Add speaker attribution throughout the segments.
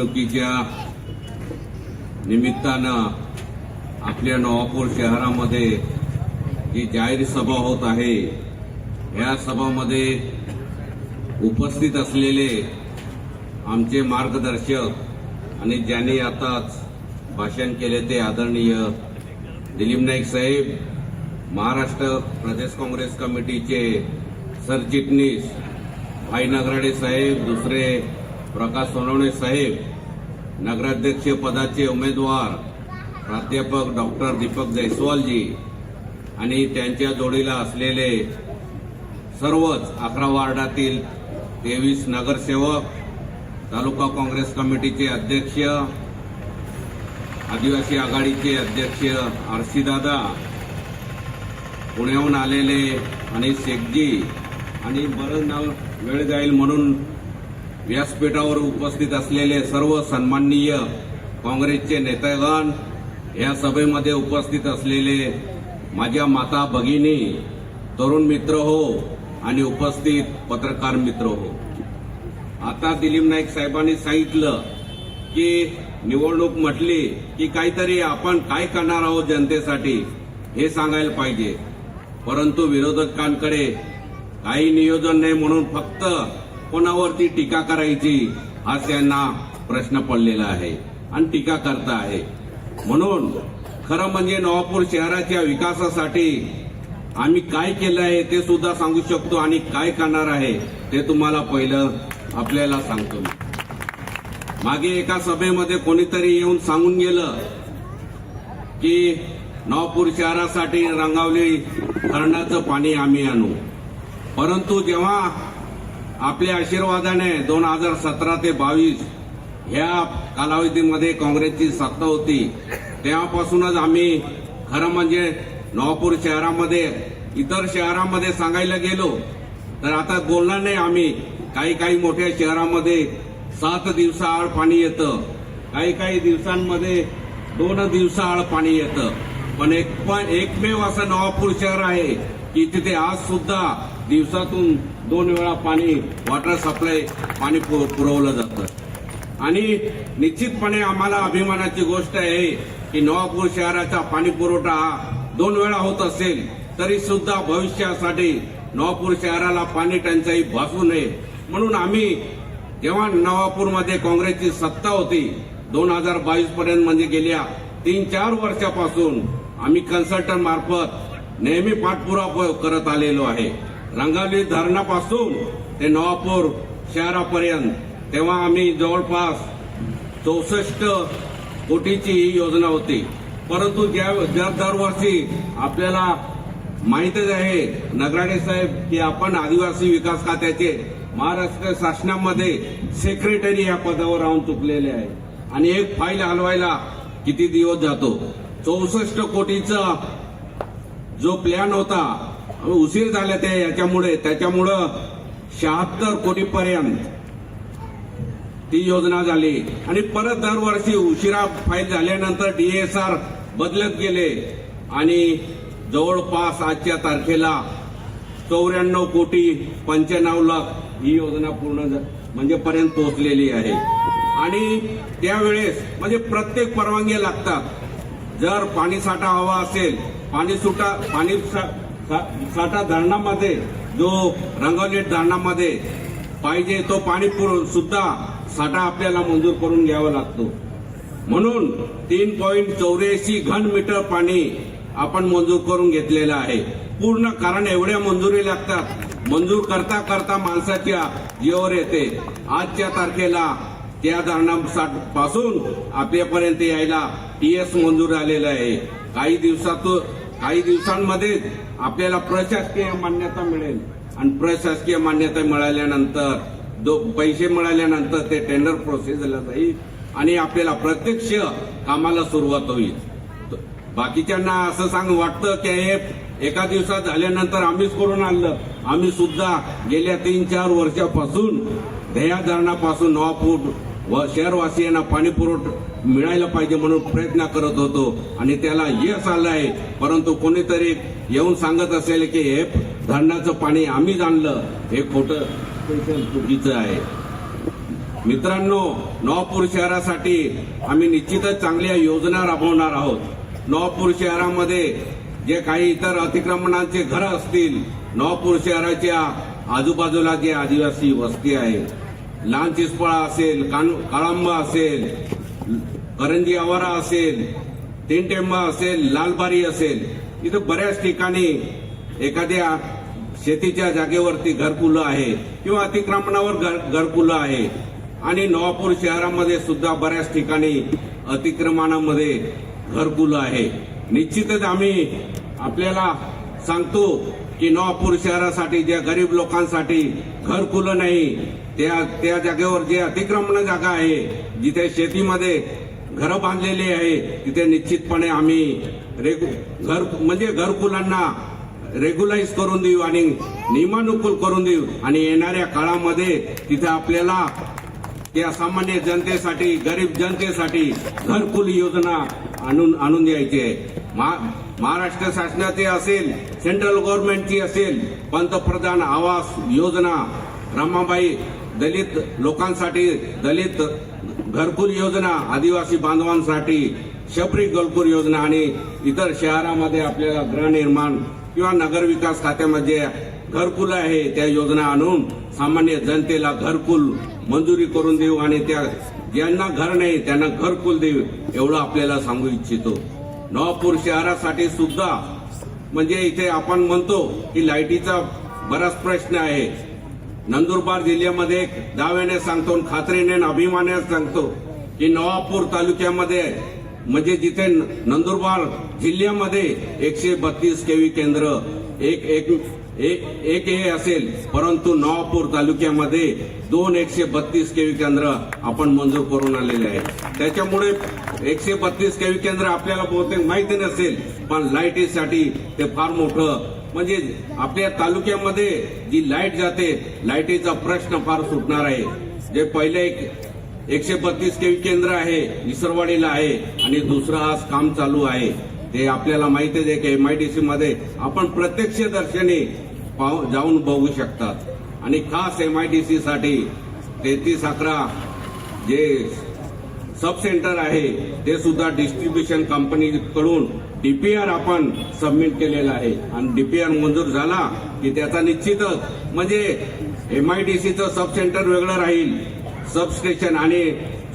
Speaker 1: निवडणुकीच्या निमित्तानं आपल्या नवापूर शहरामध्ये जी जाहीर सभा होत आहे या सभामध्ये उपस्थित असलेले आमचे मार्गदर्शक आणि ज्यांनी आताच भाषण केले ते आदरणीय दिलीप नाईक साहेब महाराष्ट्र प्रदेश काँग्रेस कमिटीचे सरचिटणीस भाई नगराडे साहेब दुसरे प्रकाश सोनवणे साहेब नगराध्यक्ष पदाचे उमेदवार प्राध्यापक डॉक्टर दीपक जयस्वालजी आणि त्यांच्या जोडीला असलेले सर्वच अकरा वार्डातील तेवीस नगरसेवक तालुका काँग्रेस कमिटीचे अध्यक्ष आदिवासी आघाडीचे अध्यक्ष आरसी दादा पुण्याहून आलेले आणि शेखजी आणि बरं नाव वेळ जाईल म्हणून व्यासपीठावर उपस्थित असलेले सर्व सन्माननीय काँग्रेसचे नेतेगण या सभेमध्ये उपस्थित असलेले माझ्या माता भगिनी तरुण मित्र हो आणि उपस्थित पत्रकार मित्र हो. आता दिलीप नाईक साहेबांनी सांगितलं की निवडणूक म्हटली की काहीतरी आपण काय करणार आहोत जनतेसाठी हे सांगायला पाहिजे. परंतु विरोधकांकडे काही नियोजन नाही म्हणून फक्त कोणावरती टीका करायची हाच त्यांना प्रश्न पडलेला आहे आणि टीका करता आहे. म्हणून खरं म्हणजे नवापूर शहराच्या विकासासाठी आम्ही काय केलं आहे ते सुद्धा सांगू शकतो आणि काय करणार आहे ते तुम्हाला पहिलं आपल्याला सांगतो मागे एका सभेमध्ये कोणीतरी येऊन सांगून गेलं की नवापूर शहरासाठी रंगावली धरणाचं पाणी आम्ही आणू. परंतु जेव्हा आपल्या आशीर्वादाने दोन हजार सतरा ते बावीस ह्या कालावधीमध्ये काँग्रेसची सत्ता होती. तेव्हापासूनच आम्ही खरं म्हणजे नवापूर शहरामध्ये इतर शहरामध्ये सांगायला गेलो तर आता बोलणार नाही आम्ही काही काही मोठ्या शहरामध्ये सात दिवसाआड पाणी येतं. काही काही दिवसांमध्ये दोन दिवसाआड पाणी येतं. पण एक पण एकमेव असं नवापूर शहर आहे की तिथे आज सुद्धा दिवसातून दोन वेळा पाणी वॉटर सप्लाय पाणी पु- पुरवलं जातं. आणि निश्चितपणे आम्हाला अभिमानाची गोष्ट आहे की नवापूर शहराचा पाणी पुरवठा हा दोन वेळा होत असेल तरी सुद्धा भविष्यासाठी नवापूर शहराला पाणी टंचाई भासू नये. म्हणून आम्ही जेव्हा नवापूरमध्ये काँग्रेसची सत्ता होती दोन हजार बावीस पर्यंत म्हणजे गेल्या तीन चार वर्षापासून आम्ही कन्सल्टंट मार्फत नेहमी पाठपुरावा करत आलेलो आहे. रंगावली धरणापासून ते नवापूर शहरापर्यंत. तेव्हा आम्ही जवळपास चौसष्ट कोटीची ही योजना होती. परंतु ज्या ज्या दरवर्षी आपल्याला माहितच आहे नगराडे साहेब की आपण आदिवासी विकास खात्याचे महाराष्ट्र शासनामध्ये सेक्रेटरी या पदावर राहून चुकलेले आहे. आणि एक फाईल हलवायला किती दिवस जातो? चौसष्ट कोटीचा जो प्लॅन होता उशीर झाला त्या याच्यामुळे त्याच्यामुळं शहात्तर कोटीपर्यंत ती योजना झाली. आणि परत दरवर्षी उशिरा फाईल झाल्यानंतर डीएसआर बदलत गेले. आणि जवळपास आजच्या तारखेला चौऱ्याण्णव कोटी पंच्याण्णव लाख ही योजना पूर्ण म्हणजे पर्यंत पोहोचलेली आहे. आणि त्यावेळेस म्हणजे प्रत्येक परवानगी लागतात. जर पाणी साठा हवा असेल पाणी सुटा पाणी सा- साठा धरणामध्ये जो रंगवली धरणामध्ये पाहिजे तो पाणी सुद्धा साठा आपल्याला मंजूर करून घ्यावा लागतो. म्हणून तीन पॉईंट चौऱ्याऐंशी घन मीटर पाणी आपण मंजूर करून घेतलेलं आहे. पूर्ण कारण एवढ्या मंजुरी लागतात. मंजूर करता करता माणसाच्या जीवावर येते. आजच्या तारखेला त्या धरणापासून आपल्यापर्यंत यायला टीएस मंजूर आलेलं आहे. काही दिवसातून काही दिवसांमध्ये आपल्याला प्रशासकीय मान्यता मिळेल. आणि प्रशासकीय मान्यता मिळाल्यानंतर दो पैसे मिळाल्यानंतर ते टेंडर प्रोसेसला जाईल आणि आपल्याला प्रत्यक्ष कामाला सुरुवात होईल. बाकीच्यांना असं सांग वाटतं की हे एका दिवसात झाल्यानंतर आम्हीच करून आणलं. आम्ही सुद्धा गेल्या तीन चार वर्षापासून दह्या धरणापासून नवापूर व शहरवासियांना पाणी पुरवठा मिळायला पाहिजे म्हणून प्रयत्न करत होतो आणि त्याला यश आलं आहे. परंतु कोणीतरी येऊन सांगत असेल की हे धरणाचं पाणी आम्हीच आणलं हे खोटं चुकीचं आहे. मित्रांनो नवापूर शहरासाठी आम्ही निश्चितच चांगल्या योजना राबवणार आहोत. नवापूर शहरामध्ये जे काही इतर अतिक्रमणांचे घर असतील नवापूर शहराच्या आजूबाजूला जे आदिवासी वस्ती आहे लहान चिसपाळा असेल कान काळंबा असेल करंजी आवारा असेल टेंटेंबा असेल लालबारी असेल इथं बऱ्याच ठिकाणी एखाद्या शेतीच्या जागेवरती घरकुलं आहे किंवा अतिक्रमणावर घर घरकुलं आहे. आणि नवापूर शहरामध्ये सुद्धा बऱ्याच ठिकाणी अतिक्रमणामध्ये घरकुलं आहे. निश्चितच आम्ही आपल्याला सांगतो की नवापूर शहरासाठी ज्या गरीब लोकांसाठी घरकुलं नाही त्या त्या जागेवर जे अतिक्रमण जागा आहे जिथे शेतीमध्ये घरं बांधलेली आहे तिथे निश्चितपणे आम्ही रेगु घर म्हणजे घरकुलांना रेग्युलाइज करून देऊ आणि नियमानुकूल करून देऊ. आणि येणाऱ्या काळामध्ये तिथे आपल्याला त्या सामान्य जनतेसाठी गरीब जनतेसाठी घरकुल योजना आणून आणून द्यायची आहे. महा- महाराष्ट्र शासनाची असेल सेंट्रल गव्हर्नमेंटची असेल पंतप्रधान आवास योजना रमाबाई दलित लोकांसाठी दलित घरकुल योजना आदिवासी बांधवांसाठी शबरी घरकुल योजना आणि इतर शहरामध्ये आपल्याला गृहनिर्माण किंवा नगरविकास खात्यामध्ये घरकुल आहे त्या योजना आणून सामान्य जनतेला घरकुल मंजुरी करून देऊ आणि त्या ज्यांना घर नाही त्यांना घरकुल देऊ एवढं आपल्याला सांगू इच्छितो. नवापूर शहरासाठी सुद्धा म्हणजे इथे आपण म्हणतो की लाईटीचा बराच प्रश्न आहे. नंदुरबार जिल्ह्यामध्ये एक दाव्याने सांगतो आणि खात्रीने आणि अभिमानाने सांगतो की नवापूर तालुक्यामध्ये म्हणजे जिथे नंदुरबार जिल्ह्यामध्ये एकशे बत्तीस केवी केंद्र एक एक एक एक हे असेल परंतु नवापूर तालुक्यामध्ये दोन एकशे बत्तीस केवी केंद्र आपण मंजूर करून आलेले आहे त्याच्यामुळे एकशे बत्तीस केवी केंद्र आपल्याला बहुतेक माहिती नसेल पण लाईटीसाठी ते फार मोठं म्हणजे आपल्या तालुक्यामध्ये जी लाइट जाते लाईटीचा प्रश्न फार सुटणार आहे. जे पहिले एक एकशे बत्तीस केवी केंद्र आहे विसरवाडीला आहे आणि दुसरं आज काम चालू आहे. ते आपल्याला माहितीच आहे की एमआयडीसी मध्ये आपण प्रत्यक्ष दर्शनी जाऊन बघू शकतात. आणि खास एमआयडीसी साठी तेहतीस अकरा जे सब सेंटर आहे ते सुद्धा डिस्ट्रीब्युशन कंपनीकडून डीपीआर आपण सबमिट केलेला आहे. आणि डीपीआर मंजूर झाला की त्याचा निश्चितच म्हणजे एमआयडीसीचं सब सेंटर वेगळं राहील. सबस्टेशन आणि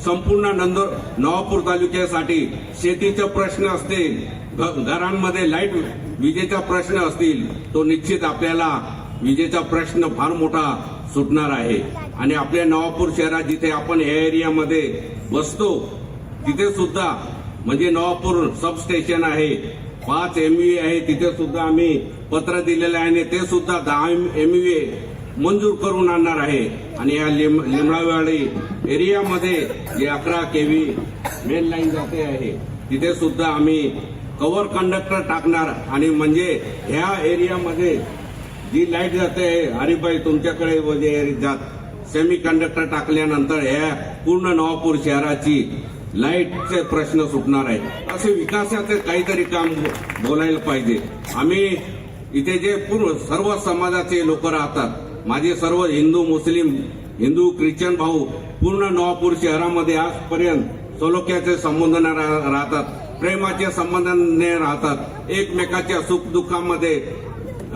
Speaker 1: संपूर्ण नंदुर नवापूर तालुक्यासाठी शेतीचे प्रश्न असतील घ- घरांमध्ये लाइट विजेचा प्रश्न असतील तो निश्चित आपल्याला विजेचा प्रश्न फार मोठा सुटणार आहे. आणि आपल्या नवापूर शहरात जिथे आपण या एरियामध्ये बसतो तिथे सुद्धा म्हणजे नवापूर सबस्टेशन आहे पाच एमव्ही आहे तिथे सुद्धा आम्ही पत्र दिलेलं आहे आणि ते सुद्धा दहा एमव्ही मंजूर करून आणणार आहे. आणि या लिम- लिमडावाडी एरियामध्ये जे अकरा केव्ही मेन लाईन जाते आहे तिथे सुद्धा आम्ही कव्हर कंडक्टर टाकणार. आणि म्हणजे ह्या एरियामध्ये जी लाइट जाते आहे हरिभाई तुमच्याकडे वगैरे जात सेमी कंडक्टर टाकल्यानंतर ह्या पूर्ण नवापूर शहराची लाईटचे प्रश्न सुटणार आहेत. असे विकासाचे काहीतरी काम बोलायला पाहिजे. आम्ही इथे जे पूर्ण सर्व समाजाचे लोक राहतात माझे सर्व हिंदू मुस्लिम हिंदू ख्रिश्चन भाऊ पूर्ण नवापूर शहरामध्ये आजपर्यंत सलोख्याचे संबंध राहतात प्रेमाच्या संबंधाने राहतात एकमेकाच्या सुखदुःखामध्ये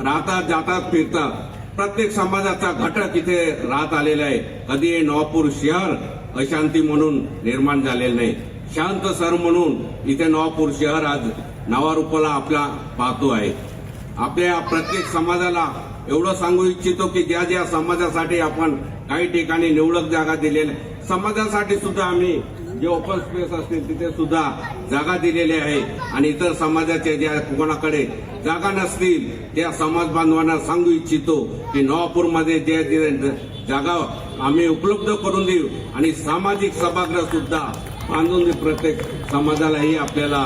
Speaker 1: राहतात जातात फिरतात. प्रत्येक समाजाचा घटक इथे राहत आलेला आहे. कधी नवापूर शहर अशांती म्हणून निर्माण झालेलं नाही. शांत सर म्हणून इथे नवापूर शहर आज नावारूपाला आपला पाहतो आहे. आपल्या प्रत्येक समाजाला एवढं सांगू इच्छितो की ज्या ज्या समाजासाठी आपण काही ठिकाणी निवडक जागा दिलेल्या समाजासाठी सुद्धा आम्ही जे ओपन स्पेस असतील तिथे सुद्धा जागा दिलेल्या आहे. आणि इतर समाजाच्या ज्या कोणाकडे जागा नसतील त्या समाज बांधवांना सांगू इच्छितो की नवापूरमध्ये ज्या जागा आम्ही उपलब्ध करून देऊ. आणि सामाजिक सभागृह सुद्धा बांधून प्रत्येक समाजालाही आपल्याला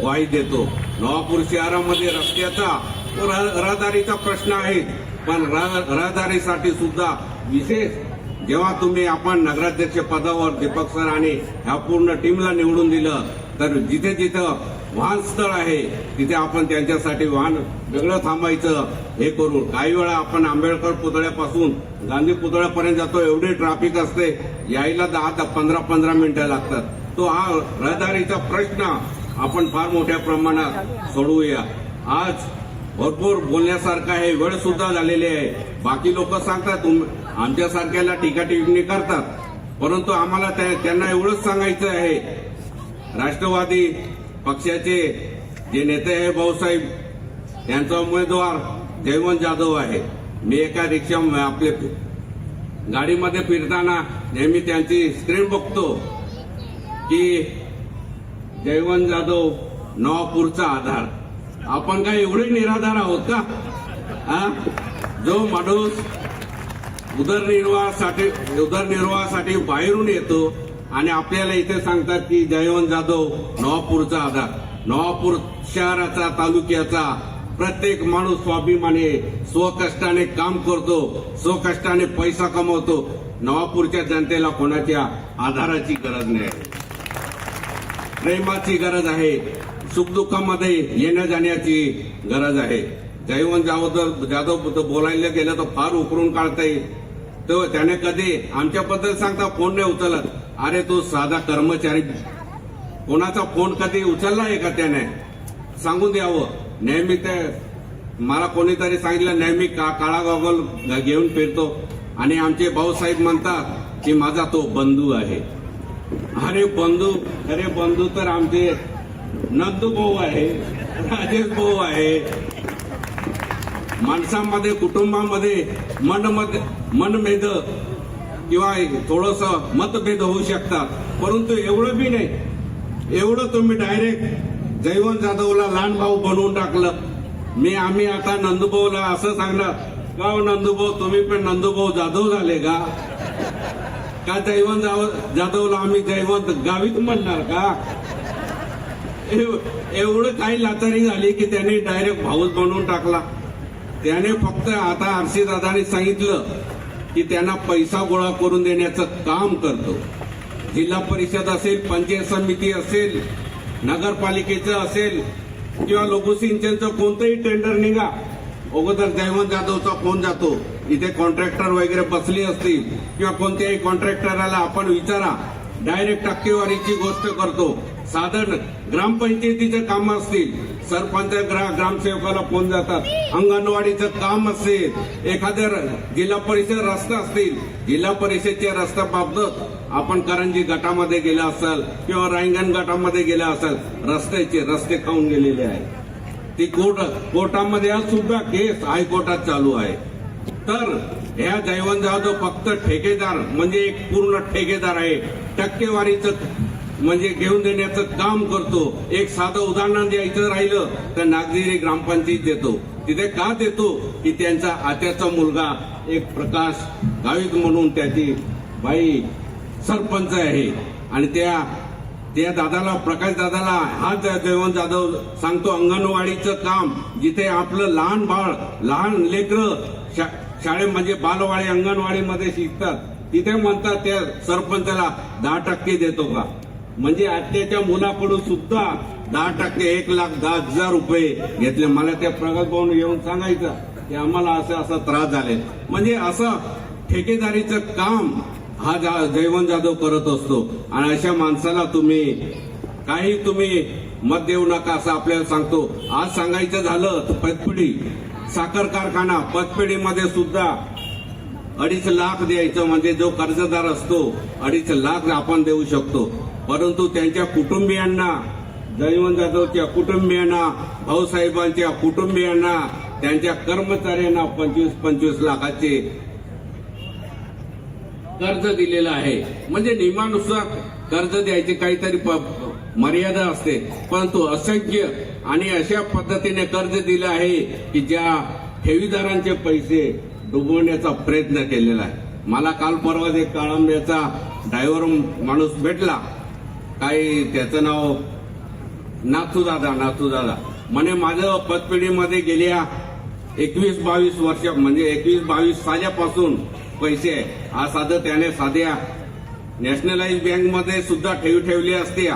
Speaker 1: ग्वाही देतो. नवापूर शहरामध्ये रस्त्याचा व रहदारीचा प्रश्न आहे. पण रहदारीसाठी सुद्धा विशेष जेव्हा तुम्ही आपण नगराध्यक्ष पदावर दीपक सर आणि ह्या पूर्ण टीमला निवडून दिलं तर जिथे जिथं वाहन स्थळ आहे तिथे आपण त्यांच्यासाठी वाहन वेगळं थांबायचं हे करू काही वेळा आपण आंबेडकर पुतळ्यापासून गांधी पुतळ्यापर्यंत जातो एवढी ट्रॅफिक असते यायला दहा ते पंधरा पंधरा मिनिटं लागतात. तो हा रहदारीचा प्रश्न आपण फार मोठ्या प्रमाणात सोडवूया. आज भरपूर बोलण्यासारखं आहे वेळ सुद्धा झालेली आहे. बाकी लोक सांगतात तुम- आमच्यासारख्याला टीका टिप्पणी करतात. परंतु आम्हाला त्या- त्यांना एवढंच सांगायचं आहे. राष्ट्रवादी पक्षाचे जे नेते आहे भाऊसाहेब यांचा उमेदवार जयवंत जाधव आहे. मी एका रिक्षा आपले गाडीमध्ये फिरताना नेहमी त्यांची स्क्रीन बघतो की जयवंत जाधव नवापूरचा आधार. आपण काय एवढे निराधार आहोत का? हा? जो माणूस उदरनिर्वाहासाठी उदरनिर्वाहासाठी बाहेरून येतो आणि आपल्याला इथे सांगतात की जयवंत जाधव नवापूरचा आधार. नवापूर शहराचा तालुक्याचा प्रत्येक माणूस स्वाभिमानी स्वकष्टाने काम करतो स्वकष्टाने पैसा कमवतो. नवापूरच्या जनतेला कोणाच्या आधाराची गरज नाही. प्रेमाची गरज आहे. सुखदुःखामध्ये येण्या जाण्याची गरज आहे. जयवंत जाधव जाधव बोलायला गेलं तर फार उकरून काढता येईल. तो त्याने कधी आमच्याबद्दल सांगता फोन नाही उचलत. अरे तो साधा कर्मचारी. कोणाचा फोन कधी उचलला आहे का त्याने? सांगून द्यावं. नेहमी ते मला कोणीतरी सांगितलं नेहमी का काळा गॉगल घेऊन फिरतो. आणि आमचे भाऊसाहेब म्हणतात की माझा तो बंधू आहे. अरे बंधू अरे बंधू तर आमचे नंदू भाऊ आहे राजेश भाऊ आहे. माणसामध्ये कुटुंबामध्ये मनमध्ये मनभेद किंवा थोडस मतभेद होऊ शकतात. परंतु एवढं बी नाही. एवढं तुम्ही डायरेक्ट जयवंत जाधवला लहान भाऊ बनवून टाकलं. मी आम्ही आता नंदूभाऊला असं सांगणार का हो नंदूभाऊ तुम्ही पण नंदूभाऊ जाधव झाले का? का जयवंत जाव- जाधवला आम्ही जयवंत गावीत म्हणणार का? एवढं काही लाचारी झाली की त्याने डायरेक्ट भाऊच बनवून टाकला. त्याने फक्त आता आरशी दादाने सांगितलं की त्यांना पैसा गोळा करून देण्याचं काम करतो. जिल्हा परिषद असेल पंचायत समिती असेल नगरपालिकेचं असेल किंवा लघुसिंचनचं कोणतंही टेंडर निघा. अगोदर जयवंत जाधवचा फोन जातो. इथे कॉन्ट्रॅक्टर वगैरे बसले असतील किंवा कोणत्याही कॉन्ट्रॅक्टराला आपण विचारा. डायरेक्ट टक्केवारीची गोष्ट करतो. साधारण ग्रामपंचायतीचे काम असतील. सरपंच ग्रा ग्रामसेवकाला फोन जातात. अंगणवाडीचं काम असेल. एखाद्या र- जिल्हा परिषद रस्ता असतील. जिल्हा परिषदच्या रस्त्याबाबत आपण करंजी गटामध्ये गेला असाल किंवा रायगण गटामध्ये गेला असाल रस्त्याचे रस्ते खाऊन गेलेले आहेत. ती कोर्ट कोर्टामध्ये आज सुद्धा केस हायकोर्टात चालू आहे. तर ह्या जयवंत जाधव फक्त ठेकेदार म्हणजे एक पूर्ण ठेकेदार आहे. टक्केवारीचं म्हणजे घेऊन देण्याचं काम करतो. एक साधं उदाहरण द्यायचं राहिलं तर नागझिरी ग्रामपंचायत देतो. तिथे का देतो? की त्यांचा आत्याचा मुलगा एक प्रकाश गावित म्हणून त्याची बाई सरपंच आहे. आणि त्या त्या दादाला प्रकाश दादाला हा जयवंत जाधव सांगतो अंगणवाडीचं काम जिथे आपलं लहान बाळ लहान लेकरं शा- शाळे म्हणजे बालवाडी अंगणवाडीमध्ये शिकतात तिथे म्हणतात त्या सरपंचाला दहा टक्के देतो का? म्हणजे आत्याच्या मुलाकडून सुद्धा दहा टक्के एक लाख दहा हजार रुपये घेतले. मला त्या प्रगत भाऊन येऊन सांगायचं की आम्हाला असं असा त्रास झाले म्हणजे असं ठेकेदारीचं काम हा जा- जयवंत जाधव करत असतो. आणि अशा माणसाला तुम्ही काही तुम्ही मत देऊ नका असं आपल्याला सांगतो. आज सांगायचं झालं तर पतपिढी साखर कारखाना पतपिढीमध्ये सुद्धा अडीच लाख द्यायचं. म्हणजे जो कर्जदार असतो अडीच लाख आपण देऊ शकतो. परंतु त्यांच्या कुटुंबियांना जयवंत जाधवच्या कुटुंबियांना भाऊसाहेबांच्या कुटुंबियांना त्यांच्या कर्मचाऱ्यांना पंचवीस पंचवीस लाखाचे कर्ज दिलेलं आहे. म्हणजे नियमानुसार कर्ज द्यायची काहीतरी प- मर्यादा असते. परंतु असंख्य आणि अशा पद्धतीने कर्ज दिलं आहे की ज्या ठेवीदारांचे पैसे डुबवण्याचा प्रयत्न केलेला आहे. मला काल परवा एक काळंब्याचा ड्रायव्हर माणूस भेटला. काही त्याचं नाव? नाथू दादा नाथू दादा म्हणे माझं पतपिढीमध्ये गेल्या एकवीस बावीस वर्ष म्हणजे एकवीस बावीस साल्यापासून पैसे हा साधं त्याने साध्या नॅशनलाइज बँकमध्ये सुद्धा ठेवी ठेवली असती.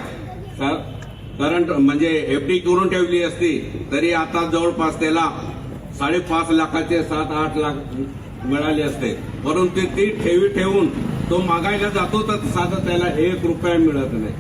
Speaker 1: करंट म्हणजे एफडी करून ठेवली असती. तरी आता जवळपास त्याला साडेपाच लाखाचे सात आठ लाख मिळाले असते. परंतु ती ठेवी ठेवून तो मागायला जातो तर साधं त्याला एक रुपया मिळत नाही.